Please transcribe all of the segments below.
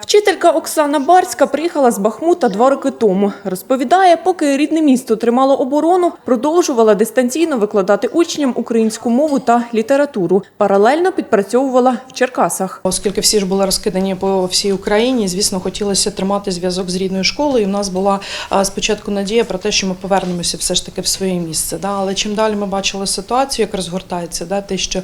Вчителька Оксана Барська приїхала з Бахмута два роки тому. Розповідає, поки рідне місто тримало оборону, продовжувала дистанційно викладати учням українську мову та літературу. Паралельно підпрацьовувала в Черкасах. Оскільки всі ж були розкидані по всій Україні, звісно, хотілося тримати зв'язок з рідною школою. І в нас була спочатку надія про те, що ми повернемося все ж таки в своє місце. Але чим далі ми бачили ситуацію, як розгортається, те, що,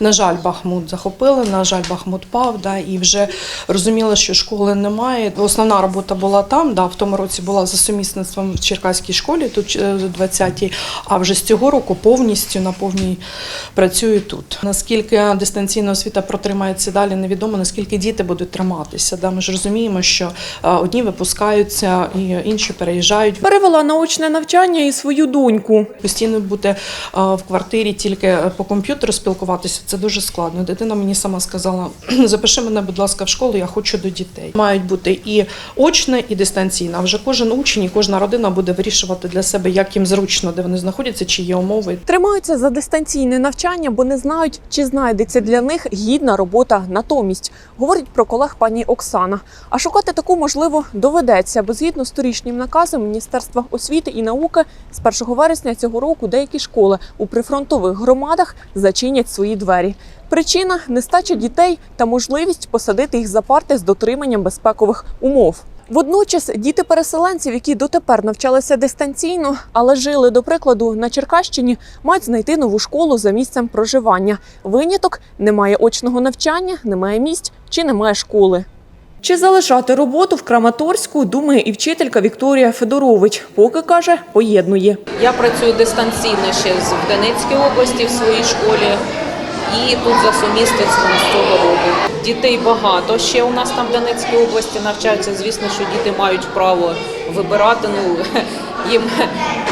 на жаль, Бахмут захопили, на жаль, Бахмут пав, і вже розуміли, що школи немає. Основна робота була там. Да? В тому році була за сумісництвом в Черкаській школі, тут е, 20-й, а вже з цього року повністю на повній працюю тут. Наскільки дистанційна освіта протримається далі, невідомо, наскільки діти будуть триматися. Да? Ми ж розуміємо, що е, одні випускаються, і інші переїжджають. Перевела наочне навчання і свою доньку. Постійно бути е, в квартирі тільки по комп'ютеру спілкуватися це дуже складно. Дитина мені сама сказала: запиши мене, будь ласка, в школу, я хочу до дітей. Мають бути і очне, і дистанційне. Вже кожен учень і кожна родина буде вирішувати для себе, як їм зручно, де вони знаходяться, чи є умови. Тримаються за дистанційне навчання, бо не знають, чи знайдеться для них гідна робота натомість, говорить про колег пані Оксана. А шукати таку можливо доведеться, бо згідно з торічнім наказом Міністерства освіти і науки з 1 вересня цього року деякі школи у прифронтових громадах зачинять свої двері. Причина нестача дітей та можливість посадити їх за парти з дотриманням безпекових умов. Водночас діти переселенців, які дотепер навчалися дистанційно, але жили, до прикладу, на Черкащині, мають знайти нову школу за місцем проживання. Виняток немає очного навчання, немає місць чи немає школи. Чи залишати роботу в Краматорську, думає і вчителька Вікторія Федорович. Поки каже, поєднує. Я працюю дистанційно ще в Донецькій області в своїй школі і тут за сумісництвом з цього року. Дітей багато ще у нас там в Донецькій області навчаються. Звісно, що діти мають право вибирати. Ну їм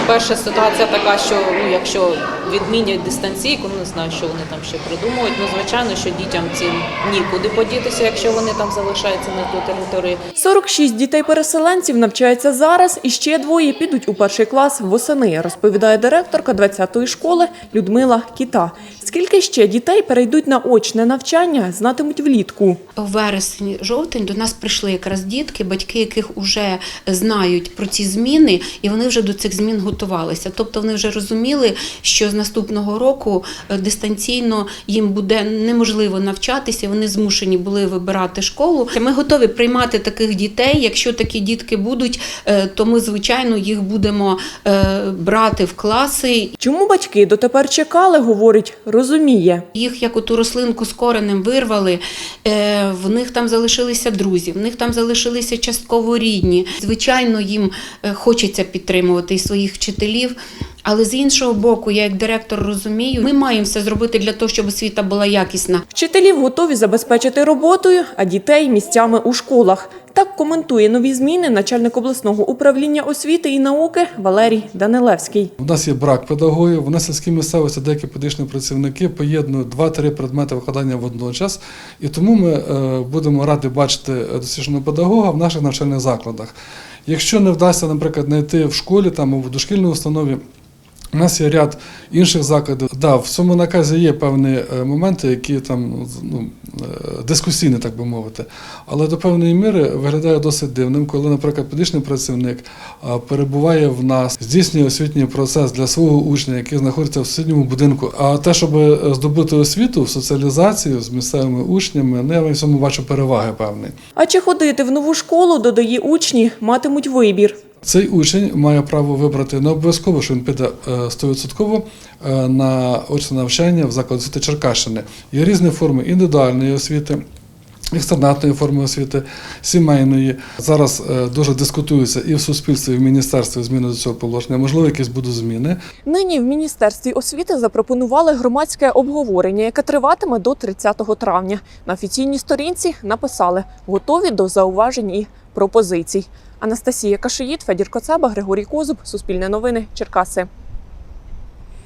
перша ситуація така, що ну якщо відмінять дистанційку, ну не знаю, що вони там ще придумують. Ну звичайно, що дітям цим нікуди подітися, якщо вони там залишаються на тій території. 46 дітей-переселенців навчаються зараз, і ще двоє підуть у перший клас восени, розповідає директорка 20-ї школи Людмила Кіта. Скільки ще дітей перейдуть на очне навчання, знатимуть влітку. У вересень, жовтень до нас прийшли якраз дітки, батьки яких вже знають про ці зміни, і вони вже до цих змін готувалися. Тобто вони вже розуміли, що з наступного року е, дистанційно їм буде неможливо навчатися. Вони змушені були вибирати школу. Ми готові приймати таких дітей. Якщо такі дітки будуть, е, то ми звичайно їх будемо е, брати в класи Чому батьки дотепер чекали, говорить, розуміє. Їх як оту рослинку з коренем вирвали, е, в них там залишилися друзі, в них там залишилися частково рідні. Звичайно, їм е, хочеться підтримувати і своїх вчителів. Але з іншого боку, я як директор розумію, ми маємо все зробити для того, щоб освіта була якісна. Вчителів готові забезпечити роботою, а дітей місцями у школах. Так коментує нові зміни начальник обласного управління освіти і науки Валерій Данилевський. У нас є брак педагогів. У нас сільській місцевості деякі педагогічні працівники поєднують два-три предмети викладання водночас. І тому ми е, будемо раді бачити досвідченого педагога в наших навчальних закладах. Якщо не вдасться, наприклад, знайти в школі там або в дошкільній установі. У нас є ряд інших закладів. Да, в цьому наказі є певні е, моменти, які там ну, е, дискусійні, так би мовити. Але до певної міри виглядає досить дивним, коли, наприклад, педагогічний працівник перебуває в нас, здійснює освітній процес для свого учня, який знаходиться в сусідньому будинку. А те, щоб е, здобути освіту, соціалізацію з місцевими учнями, ну я в цьому бачу переваги певні. А чи ходити в нову школу, додає учні, матимуть вибір. Цей учень має право вибрати не обов'язково, що він піде е, 100% е, на очне навчання в заклад освіти Черкащини. Є різні форми індивідуальної освіти. Екстернатної форми освіти, сімейної зараз е, дуже дискутується і в суспільстві, і в міністерстві зміни до цього положення. Можливо, якісь будуть зміни. Нині в міністерстві освіти запропонували громадське обговорення, яке триватиме до 30 травня. На офіційній сторінці написали готові до зауважень і пропозицій. Анастасія Кашиїд, Федір Коцаба, Григорій Козуб, Суспільне новини, Черкаси.